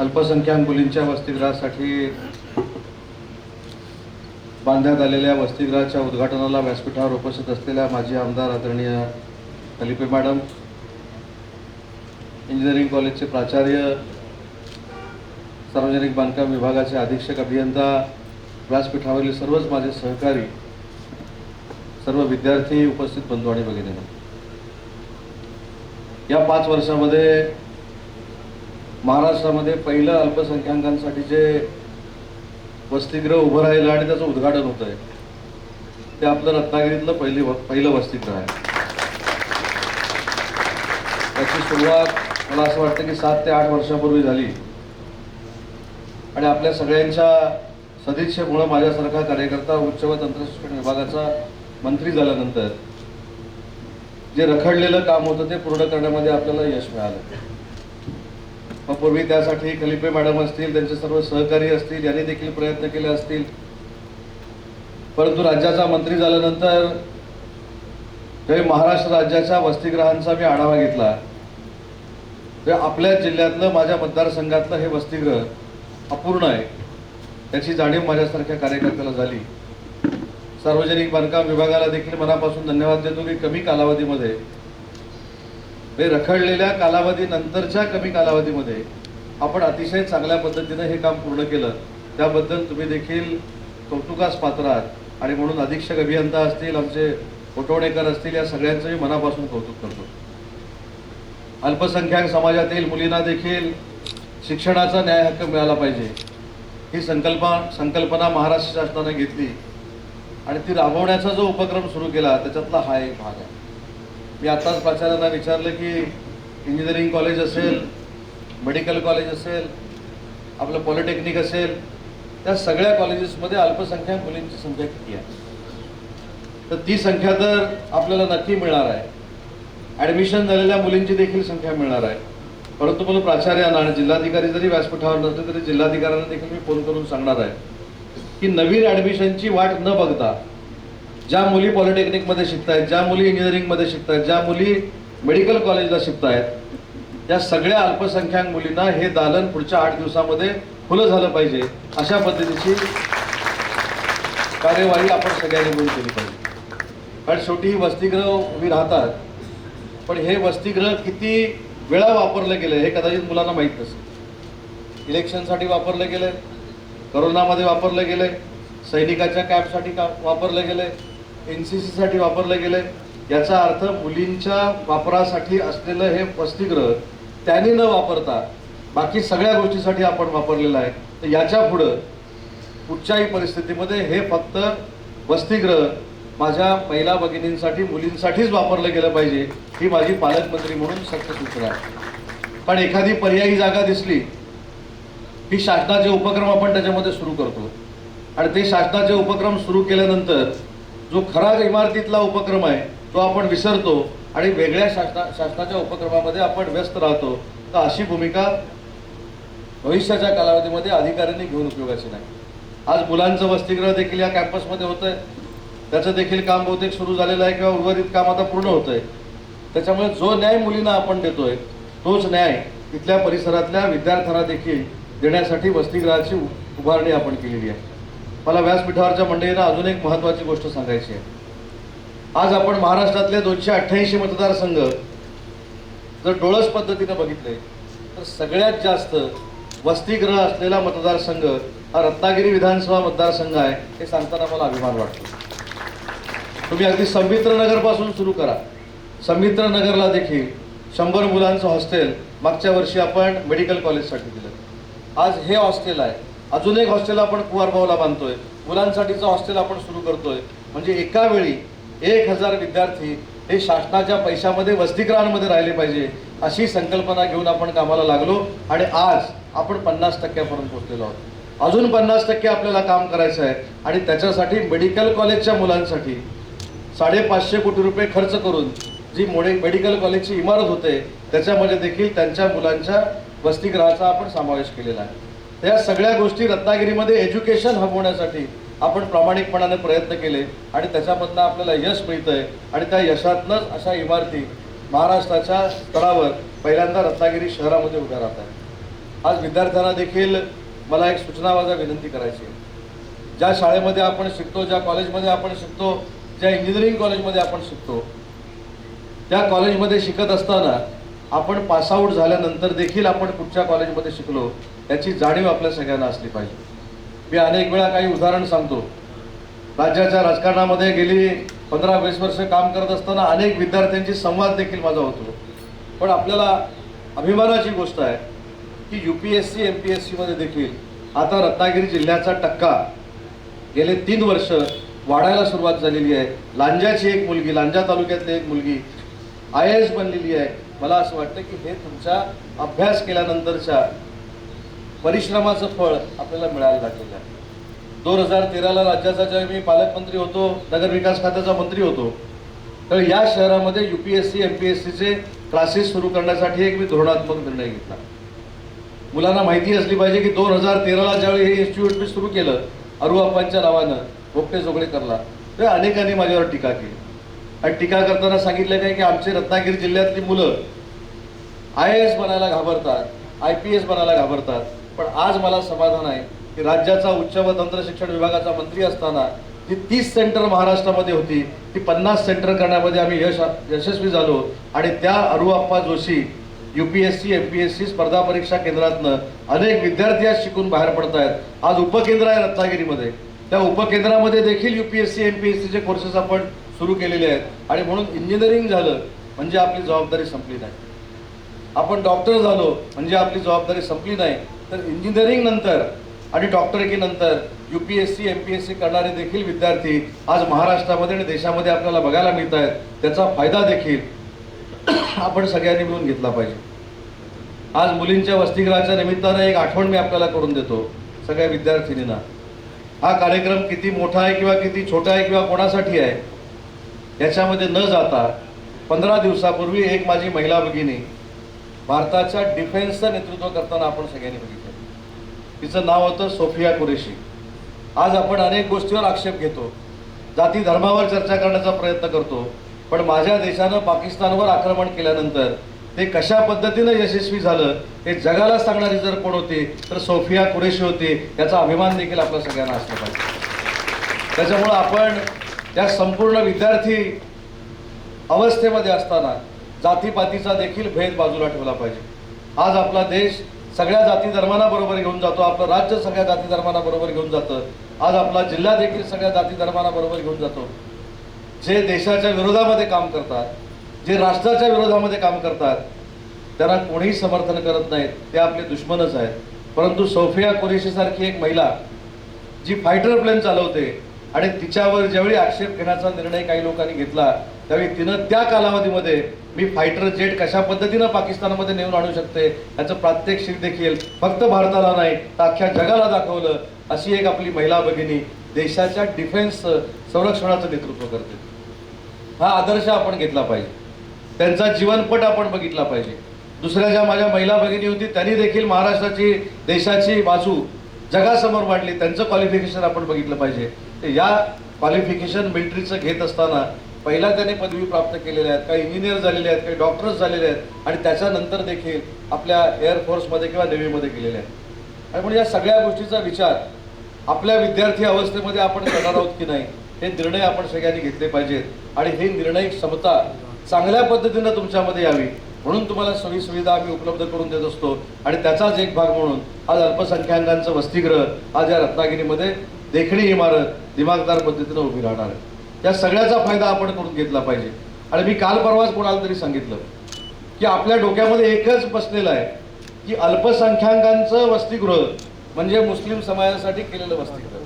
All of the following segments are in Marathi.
अल्पसंख्याक मुलींच्या वसतिगृहासाठी बांधण्यात आलेल्या वसतिगृहाच्या उद्घाटनाला व्यासपीठावर उपस्थित असलेल्या माजी आमदार आदरणीय खलिपे मॅडम इंजिनिअरिंग कॉलेजचे प्राचार्य सार्वजनिक बांधकाम विभागाचे अधीक्षक अभियंता व्यासपीठावरील सर्वच माझे सहकारी सर्व विद्यार्थी उपस्थित बंधू आणि भगिनी या पाच वर्षामध्ये महाराष्ट्रामध्ये पहिलं अल्पसंख्याकांसाठी जे वसतिगृह उभं राहिलं आणि त्याचं उद्घाटन होत आहे ते आपलं रत्नागिरीतलं पहिली पहिलं वसतिगृह आहे. त्याची सुरुवात मला असं वाटतं की सात ते आठ वर्षापूर्वी झाली. आणि आपल्या सगळ्यांच्या सदिच्छेमुळं माझ्यासारखा कार्यकर्ता उच्च व तंत्रशिक्षण विभागाचा मंत्री झाल्यानंतर जे रखडलेलं काम होतं ते पूर्ण करण्यामध्ये आपल्याला यश मिळालं. मग पूर्वी त्यासाठी कलिपे मॅडम असतील त्यांचे सर्व सहकारी असतील यांनी देखील प्रयत्न केले असतील. परंतु राज्याचा मंत्री झाल्यानंतर महाराष्ट्र राज्याच्या वसतिगृहांचा मी आढावा घेतला. तर आपल्या जिल्ह्यातलं माझ्या मतदारसंघातलं हे वसतिगृह अपूर्ण आहे. त्याची जाणीव माझ्यासारख्या कार्यकर्त्याला झाली. सार्वजनिक बांधकाम विभागाला देखील मनापासून धन्यवाद देतो की कमी कालावधीमध्ये हे रखडलेल्या कालावधीनंतरच्या कमी कालावधीमध्ये आपण अतिशय चांगल्या पद्धतीनं हे काम पूर्ण केलं. त्याबद्दल तुम्ही देखील कौतुकास पात्र आहात. आणि म्हणून अधीक्षक अभियंता असतील आमचे कोटवणेकर असतील या सगळ्यांचं मी मनापासून कौतुक करतो. अल्पसंख्याक समाजातील मुलींना देखील शिक्षणाचा न्याय हक्क मिळाला पाहिजे. ही संकल्पना संकल्पना महाराष्ट्र शासनाने घेतली. आणि ती राबवण्याचा जो उपक्रम सुरू केला त्याच्यातला हा एक भाग आहे. मी आत्ताच प्राचार्यांना विचारलं की इंजिनिअरिंग कॉलेज असेल मेडिकल कॉलेज असेल आपलं पॉलिटेक्निक असेल त्या सगळ्या कॉलेजेसमध्ये अल्पसंख्याक मुलींची संख्या किती आहे? तर ती संख्या तर आपल्याला नक्की मिळणार आहे. ॲडमिशन झालेल्या मुलींची देखील संख्या मिळणार आहे. परंतु मला प्राचार्यांना आणि जिल्हाधिकारी जरी व्यासपीठावर नसले तरी जिल्हाधिकाऱ्यांना देखील मी फोन करून सांगणार आहे की नवीन ॲडमिशनची वाट न बघता ज्या मुली पॉलिटेक्निकमध्ये शिकतायत ज्या मुली इंजिनिअरिंगमध्ये शिकतायत ज्या मुली मेडिकल कॉलेजला शिकतायत त्या सगळ्या अल्पसंख्याक मुलींना हे दालन पुढच्या आठ दिवसामध्ये खुलं झालं पाहिजे. अशा पद्धतीची कार्यवाही आपण सगळ्यांनी मिळून केली पाहिजे. कारण शेवटी ही वसतिगृह उभी राहतात पण हे वसतिगृह किती वेळा वापरलं गेलं हे कदाचित मुलांना माहीत नसेल. इलेक्शनसाठी वापरलं गेलं करोनामध्ये वापरलं गेलं सैनिकाच्या कॅम्पसाठी का वापरलं गेलं एन सी सीसाठी वापरलं गेलं याचा अर्थ मुलींच्या वापरासाठी असलेलं हे वसतिगृह त्यांनी न वापरता बाकी सगळ्या गोष्टीसाठी आपण वापरलेलं आहे. तर याच्या पुढं कुठच्याही परिस्थितीमध्ये हे फक्त वसतिगृह माझ्या महिला भगिनींसाठी मुलींसाठीच वापरलं गेलं पाहिजे ही माझी पालकमंत्री म्हणून सक्त सूचना आहे. पण एखादी पर्यायी जागा दिसली ही शासनाचे उपक्रम आपण त्याच्यामध्ये सुरू करतो. आणि ते शासनाचे उपक्रम सुरू केल्यानंतर जो खरा इमारतीतला उपक्रम आहे तो आपण विसरतो आणि वेगळ्या शासना शासनाच्या उपक्रमामध्ये आपण व्यस्त राहतो. तर अशी भूमिका भविष्याच्या कालावधीमध्ये अधिकाऱ्यांनी घेऊन उपयोगाची नाही. आज मुलांचं वसतिगृह देखील या कॅम्पसमध्ये होतं आहे त्याचं देखील काम बहुतेक सुरू झालेलं आहे किंवा उर्वरित काम आता पूर्ण होतं आहे त्याच्यामुळे जो न्याय मुलींना आपण देतोय तोच न्याय तिथल्या परिसरातल्या विद्यार्थ्यांना देखील देण्यासाठी वसतिगृहाची उ- उभारणी आपण केलेली आहे. मला व्यासपीठावरच्या मंडळींना अजून एक महत्त्वाची गोष्ट सांगायची आहे. आज आपण महाराष्ट्रातले दोनशे अठ्ठ्याऐंशी मतदारसंघ जर डोळस पद्धतीनं बघितले तर सगळ्यात जास्त वसतिगृह असलेला मतदारसंघ हा रत्नागिरी विधानसभा मतदारसंघ आहे हे सांगताना मला अभिमान वाटतो. तुम्ही अगदी संमित्रनगरपासून सुरू करा. संमित्रनगरला देखील शंभर मुलांचं हॉस्टेल मागच्या वर्षी आपण मेडिकल कॉलेजसाठी दिलं. आज हे हॉस्टेल आहे. अजून एक हॉस्टेल आपण कुवारभावला बांधतोय. मुलांसाठीचं हॉस्टेल आपण सुरू करतोय. म्हणजे एका वेळी एक हजार विद्यार्थी हे शासनाच्या पैशामध्ये वसतिगृहांमध्ये राहिले पाहिजे अशी संकल्पना घेऊन आपण कामाला लागलो आणि आज आपण पन्नास टक्क्यापर्यंत पोहोचलेलो आहोत. अजून पन्नास टक्के आपल्याला काम करायचं आहे आणि त्याच्यासाठी मेडिकल कॉलेजच्या मुलांसाठी साडेपाचशे कोटी रुपये खर्च करून जी मोडे मेडिकल कॉलेजची इमारत होते त्याच्यामध्ये देखील त्यांच्या मुलांच्या वसतिगृहाचा आपण समावेश केलेला आहे. या सगळ्या गोष्टी रत्नागिरीमध्ये एज्युकेशन हब होण्यासाठी आपण प्रामाणिकपणाने प्रयत्न केले आणि त्याच्यामधनं आपल्याला यश मिळतंय. आणि त्या यशातनंच अशा इमारती महाराष्ट्राच्या स्तरावर पहिल्यांदा रत्नागिरी शहरामध्ये उभ्या राहत आहेत. आज विद्यार्थ्यांना देखील मला एक सूचना माझा विनंती करायची आहे. ज्या शाळेमध्ये आपण शिकतो ज्या कॉलेजमध्ये आपण शिकतो ज्या इंजिनिअरिंग कॉलेजमध्ये आपण शिकतो त्या कॉलेजमध्ये शिकत असताना आपण पासआउट झाल्यानंतर देखील आपण कुठच्या कॉलेजमध्ये शिकलो. याची जाणीव आपल्या सगळ्यांना असली पाहिजे. मी अनेक वेळा काही उदाहरण सांगतो. राज्याच्या राजकारणामध्ये गेली पंधरा वीस वर्ष काम करत असताना अनेक विद्यार्थ्यांची संवाद देखील माझा होतो. पण आपल्याला अभिमानाची गोष्ट आहे की U P S C M P S सीमध्ये देखील आता रत्नागिरी जिल्ह्याचा टक्का गेले तीन वर्ष वाढायला सुरुवात झालेली आहे. लांजाची एक मुलगी लांजा तालुक्यातली एक मुलगी आय ए एस बनलेली आहे. मला असं वाटतं की हे तुमच्या अभ्यास केल्यानंतरच्या परिश्रमाचं फळ आपल्याला मिळायला लागलेलं आहे. दोन हजार तेराला राज्याचा ज्यावेळी मी पालकमंत्री होतो नगरविकास खात्याचा मंत्री होतो तर या शहरामध्ये U P S C M P S सीचे क्लासेस सुरू करण्यासाठी एक मी धोरणात्मक निर्णय घेतला. मुलांना माहिती असली पाहिजे की दोन हजार तेराला ज्यावेळी हे इन्स्टिट्यूट मी सुरू केलं अरुआप्पांच्या नावानं भोपटे जोगळेकरला तर अनेकांनी माझ्यावर टीका केली. आणि टीका करताना सांगितलं काय की आमचे रत्नागिरी जिल्ह्यातली मुलं आय ए एस बनायला घाबरतात आय पी एस बनायला घाबरतात पण आज मला समाधान आहे की राज्याचा उच्च व तंत्र शिक्षण विभागाचा मंत्री असताना जी तीस सेंटर महाराष्ट्रामध्ये होती ती पन्नास सेंटर करण्यामध्ये आम्ही यश यशस्वी झालो. आणि त्या Aruappa Joshi U P S C M P S C स्पर्धा परीक्षा केंद्रातनं अनेक विद्यार्थी आज शिकून बाहेर पडत आहेत आज उपकेंद्र आहे रत्नागिरीमध्ये. त्या उपकेंद्रामध्ये देखील U P S C M P S सीचे कोर्सेस आपण सुरू केलेले आहेत. आणि म्हणून इंजिनिअरिंग झालं म्हणजे आपली जबाबदारी संपली नाही. आपण डॉक्टर झालो म्हणजे आपली जबाबदारी संपली नाही तर इंजिनिअरिंग नंतर आणि डॉक्टरकीनंतर U P S C M P S C करणारे देखील विद्यार्थी आज महाराष्ट्रामध्ये आणि देशामध्ये आपल्याला बघायला मिळत आहेत त्याचा फायदा देखील आपण सगळ्यांनी मिळून घेतला पाहिजे. आज मुलींच्या वसतिगृहाच्या निमित्तानं एक आठवण मी आपल्याला करून देतो सगळ्या विद्यार्थिनींना. हा कार्यक्रम किती मोठा आहे किंवा किती छोटा आहे किंवा कोणासाठी आहे याच्यामध्ये न जाता पंधरा दिवसापूर्वी एक माझी महिला भगिनी भारताच्या डिफेन्सचं नेतृत्व करताना आपण सगळ्यांनी बघितलं. तिचं नाव होतं सोफिया कुरेशी. आज आपण अनेक गोष्टीवर आक्षेप घेतो. जाती धर्मावर चर्चा करण्याचा प्रयत्न करतो. पण माझ्या देशानं पाकिस्तानवर आक्रमण केल्यानंतर ते कशा पद्धतीनं यशस्वी झालं हे जगाला सांगणारी जर कोण होती तर सोफिया कुरेशी होती याचा अभिमान देखील आपल्या सगळ्यांना असला पाहिजे. त्याच्यामुळं आपण त्या संपूर्ण विद्यार्थी अवस्थेमध्ये असताना जातीपातीचा देखील भेद बाजूला ठेवला पाहिजे. आज आपला देश सगळ्या जाती धर्मांना बरोबर घेऊन जातो आपलं राज्य सगळ्या जाती धर्मांना बरोबर घेऊन जातं. आज आपला जिल्हा देखील सगळ्या जाती धर्मांना बरोबर घेऊन जातो. जे देशाच्या विरोधामध्ये काम करतात जे राष्ट्राच्या विरोधामध्ये काम करतात त्यांना कोणीही समर्थन करत नाहीत ते आपले दुश्मनच आहेत. परंतु सोफिया कुरेशीसारखी एक महिला जी फायटर प्लेन चालवते आणि तिच्यावर ज्यावेळी आक्षेप घेण्याचा निर्णय काही लोकांनी घेतला त्यावेळी तिनं त्या कालावधीमध्ये मी फायटर जेट कशा पद्धतीनं पाकिस्तानमध्ये नेऊन आणू शकते याचं प्रात्यक्षिक देखील फक्त भारताला नाही तर अख्ख्या जगाला दाखवलं अशी एक आपली महिला भगिनी देशाच्या डिफेन्स संरक्षणाचं नेतृत्व करते. हा आदर्श आपण घेतला पाहिजे. त्यांचा जीवनपट आपण बघितला पाहिजे. दुसऱ्या ज्या माझ्या महिला भगिनी होती त्यांनी देखील महाराष्ट्राची देशाची बाजू जगासमोर मांडली. त्यांचं क्वालिफिकेशन आपण बघितलं पाहिजे. या क्वालिफिकेशन मिलिटरीचं घेत असताना पहिला त्याने पदवी प्राप्त केलेल्या आहेत काही इंजिनियर झालेले आहेत काही डॉक्टर्स झालेले आहेत आणि त्याच्यानंतर देखील आपल्या एअरफोर्समध्ये किंवा नेव्हीमध्ये गेलेले आहेत. आणि म्हणून या सगळ्या गोष्टीचा विचार आपल्या विद्यार्थी अवस्थेमध्ये आपण करणार आहोत की नाही हे निर्णय आपण सगळ्यांनी घेतले पाहिजेत. आणि हे निर्णय क्षमता चांगल्या पद्धतीनं तुमच्यामध्ये यावी म्हणून तुम्हाला सोयी सुविधा आम्ही उपलब्ध करून देत असतो. आणि त्याचाच एक भाग म्हणून आज अल्पसंख्याकांचं वसतिगृह आज या रत्नागिरीमध्ये देखणी इमारत दिमागदार पद्धतीनं उभी राहणार आहे. या सगळ्याचा फायदा आपण करून घेतला पाहिजे. आणि मी काल परवाच कोणाला तरी सांगितलं की आपल्या डोक्यामध्ये एकच बसलेलं आहे की अल्पसंख्याकांचं वसतिगृह म्हणजे मुस्लिम समाजासाठी केलेलं वसतिगृह.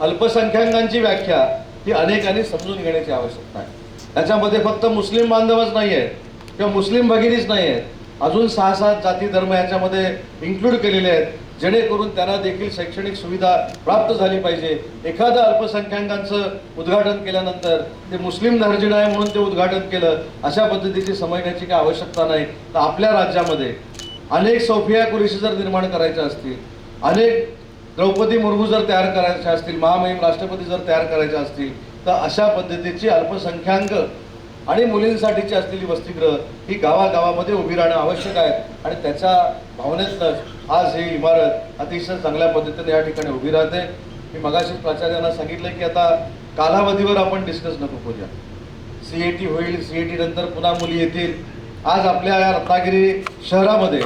अल्पसंख्याकांची व्याख्या ही अनेकांनी समजून घेण्याची आवश्यकता आहे. त्याच्यामध्ये फक्त मुस्लिम बांधवच नाही आहेत किंवा मुस्लिम भगिनीच नाही आहेत. अजून सहा सात जाती धर्म याच्यामध्ये इन्क्लूड केलेले आहेत. जेणेकरून त्यांना देखील शैक्षणिक सुविधा प्राप्त झाली पाहिजे. एखादं अल्पसंख्याकांचं उद्घाटन केल्यानंतर ते मुस्लिम धार्जिण आहे म्हणून ते उद्घाटन केलं अशा पद्धतीची समजण्याची काही आवश्यकता नाही. तर आपल्या राज्यामध्ये अनेक सोफिया कुरेशी जर निर्माण करायच्या असतील अनेक द्रौपदी मुर्मू जर तयार करायच्या असतील महामहिम राष्ट्रपती जर तयार करायच्या असतील तर अशा पद्धतीची अल्पसंख्याक आणि मुलींसाठीची असलेली वसतिगृह ही गावागावामध्ये उभी राहणं आवश्यक आहे. आणि त्याच्या भावनेतनंच आज ही इमारत अतिशय चांगल्या पद्धतीने या ठिकाणी उभी राहते. मी मगाशी प्राचार्यांना सांगितलं की आता कालावधीवर आपण डिस्कस नको करूया. टी होईल सी ए टी नंतर पुन्हा मुली येतील. आज आपल्या या रत्नागिरी शहरामध्ये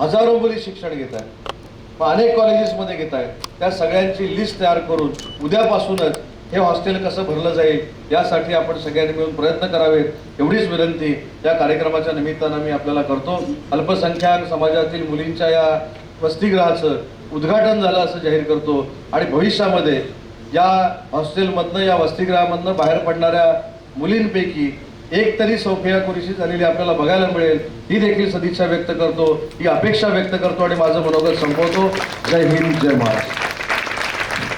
हजारो मुली शिक्षण घेत आहेत. अनेक कॉलेजेसमध्ये घेत आहेत. त्या सगळ्यांची लिस्ट तयार करून उद्यापासूनच हे हॉस्टेल कसं भरलं जाईल यासाठी आपण सगळ्यांनी मिळून प्रयत्न करावेत. एवढीच विनंती या कार्यक्रमाच्या निमित्तानं मी आपल्याला करतो. अल्पसंख्याक समाजातील मुलींच्या या वसतिगृहाचं उद्घाटन झालं असं जाहीर करतो. आणि भविष्यामध्ये या हॉस्टेलमधनं या वसतिगृहामधनं बाहेर पडणाऱ्या मुलींपैकी एक तरी सौफिया कुरीशी झालेली आपल्याला बघायला मिळेल. ही देखील सदिच्छा व्यक्त करतो. ही अपेक्षा व्यक्त करतो आणि माझं मनोगत संपवतो. जय हिंद जय महाराष्ट्र.